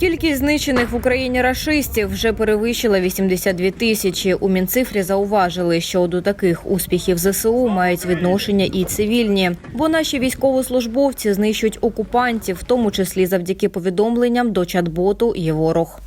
Кількість знищених в Україні рашистів вже перевищила 82 тисячі. У Мінцифрі зауважили, що до таких успіхів ЗСУ мають відношення і цивільні, бо наші військовослужбовці знищують окупантів, в тому числі завдяки повідомленням до чат-боту «Є ворог».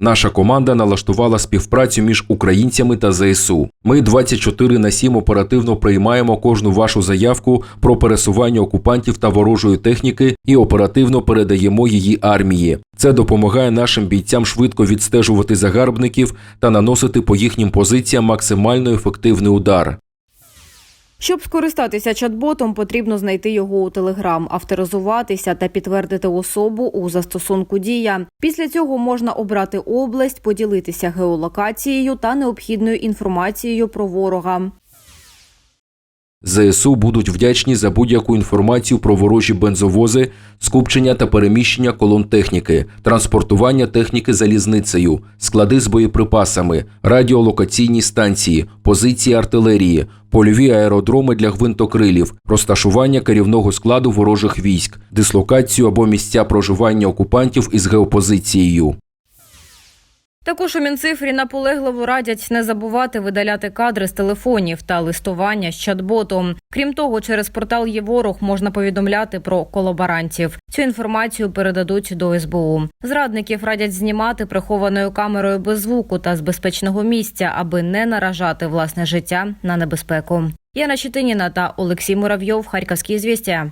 Наша команда налаштувала співпрацю між українцями та ЗСУ. Ми 24 на 7 оперативно приймаємо кожну вашу заявку про пересування окупантів та ворожої техніки і оперативно передаємо її армії. Це допомагає нашим бійцям швидко відстежувати загарбників та наносити по їхнім позиціям максимально ефективний удар. Щоб скористатися чат-ботом, потрібно знайти його у Телеграм, авторизуватися та підтвердити особу у застосунку Дія. Після цього можна обрати область, поділитися геолокацією та необхідною інформацією про ворога. ЗСУ будуть вдячні за будь-яку інформацію про ворожі бензовози, скупчення та переміщення колон техніки, транспортування техніки залізницею, склади з боєприпасами, радіолокаційні станції, позиції артилерії, польові аеродроми для гвинтокрилів, розташування керівного складу ворожих військ, дислокацію або місця проживання окупантів із геопозицією. Також у Мінцифрі наполегливо радять не забувати видаляти кадри з телефонів та листування з чат-ботом. Крім того, через портал «Єворог» можна повідомляти про колаборантів. Цю інформацію передадуть до СБУ. Зрадників радять знімати прихованою камерою без звуку та з безпечного місця, аби не наражати власне життя на небезпеку. Яна Щетиніна та Олексій Муравйов. Харківські звістя.